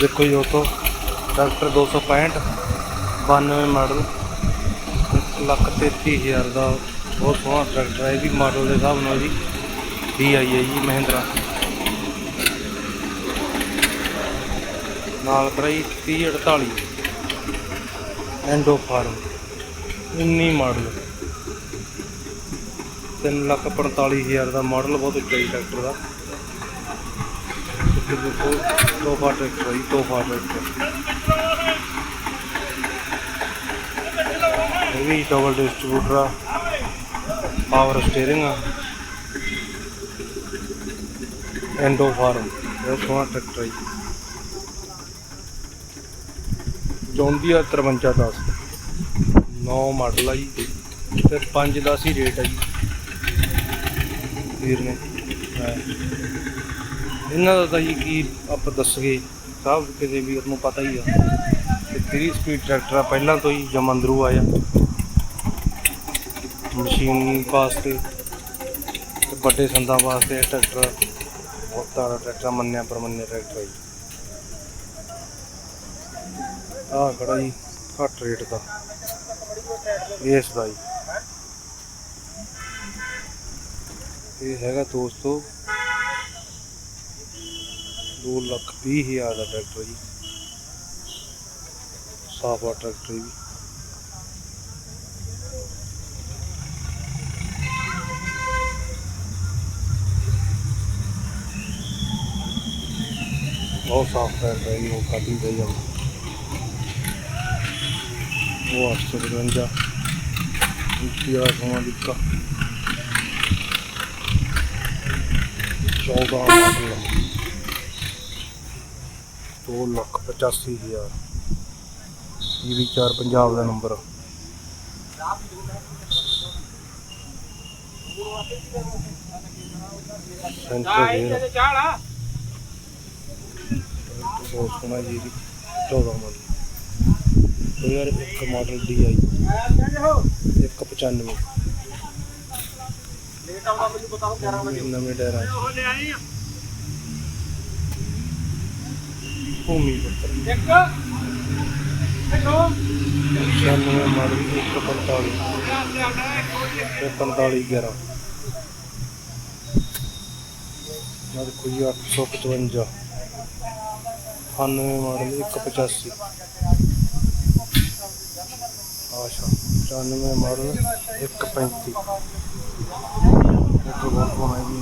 ਦੇਖੋ ਜੀ, ਉਹ ਤੋਂ ਡਾਕਟਰ 265 92 ਮਾਡਲ, ਲੱਖ ਤੇਤੀ ਹਜ਼ਾਰ ਦਾ ਬਹੁਤ ਸੋਹਣਾ ਟਰੈਕਟਰ ਹੈ ਇਹ ਵੀ ਮਾਡਲ ਦੇ ਹਿਸਾਬ ਨਾਲ ਜੀ ਡੀ ਆਈ ਹੈ ਜੀ, ਮਹਿੰਦਰਾ। ਨਾਲ ਕਰਾਈ 3048 ਐਂਡੋ ਫਾਰਮ 19 ਮਾਡਲ। 3 ਲੱਖ 45 ਹਜ਼ਾਰ ਦਾ ਮਾਡਲ ਬਹੁਤ ਉੱਚਾ ਜੀ ਟਰੈਕਟਰ ਦਾ। ਤੇ ਦੇਖੋ ਤੋਹਫਾ ਟਰੈਕਟਰ ਹੈ ਜੀ ਤੋਹਫਾ ਟਰੈਕਟਰ ਇਹ ਵੀ ਡਬਲ ਡਿਸਟ੍ਰੀਬਿਊਟਰ ਆ ਪਾਵਰ ਸਟੀਅਰਿੰਗ ਆ ਐਂਡੋ ਫਾਰਮ ਬਹੁਤ ਸੋਹਣਾ ਟਰੈਕਟਰ ਹੈ ਜੀ। ਜੌਂਡੀਆ 5310 9 ਮਾਡਲ ਆ ਜੀ, ਤੇ 5 10 ਹੀ ਰੇਟ ਆ ਜੀ। ਵੀਰ ਨੇ ਇਹਨਾਂ ਦਾ ਤਾਂ ਜੀ ਕੀ ਆਪਾਂ ਦੱਸਗੇ? ਸਭ ਕਿਤੇ ਵੀ ਉਹਨੂੰ ਪਤਾ ਹੀ ਆ। ਤੇ 3 ਸਪੀਡ ਟਰੈਕਟਰ ਆ? ਪਹਿਲਾਂ ਤੋਂ ਹੀ ਜਮੰਦਰੂ ਆਇਆ ਮਸ਼ੀਨ ਵਾਸਤੇ ਤੇ ਵੱਡੇ ਸੰਦਾਂ ਵਾਸਤੇ ਇਹ ਟਰੈਕਟਰ ਬਹੁਤ ਤਾਰਾ ਟਰੈਕਟਰ ਮੰਨਿਆ ਪਰਮੰਨਿਆ ਟਰੈਕਟਰ ਹੈ ਜੀ। ਆਹ ਖੜਾ ਜੀ, ਘੱਟ ਰੇਟ ਦਾ। ਇਸ ਦਾ ਜੀ। ਇਹ ਹੈਗਾ ਦੋਸਤੋ दो लख भी हज़ार का ट्रैक्टर जी। साफा ट्रैक्टर जी। बहुत साफ़ ट्रैक्टर है वो काफ़ी दे है वो आठ सौ पचवंजा। हज़ार सौ दिखा चौदह। 2 ਲੱਖ 85 ਹਜ਼ਾਰ। ਪੰਜਾਬ ਦਾ ਨੰਬਰ ਸੈਂਟਰ ਹੈ ਬਹੁਤ ਸੋਹਣਾ ਜੀ 14 ਮਾਡਲ 2001 ਮਾਡਲ ਡੀ ਆਈ। ਹੋ 11 ਵਜੇ। ਭੂਮੀ ਪੁੱਤਰ 96 ਮਾਡਲ 145 ਤੇ 45 11 ਨਾ ਦੇਖੋ ਜੀ 855 98 ਮਾਡਲ 185 ਆਸ਼ਾ 94 ਮਾਡਲ 135 ਇੱਕ ਬਹੁਤ ਸੋਹਣਾ ਜੀ।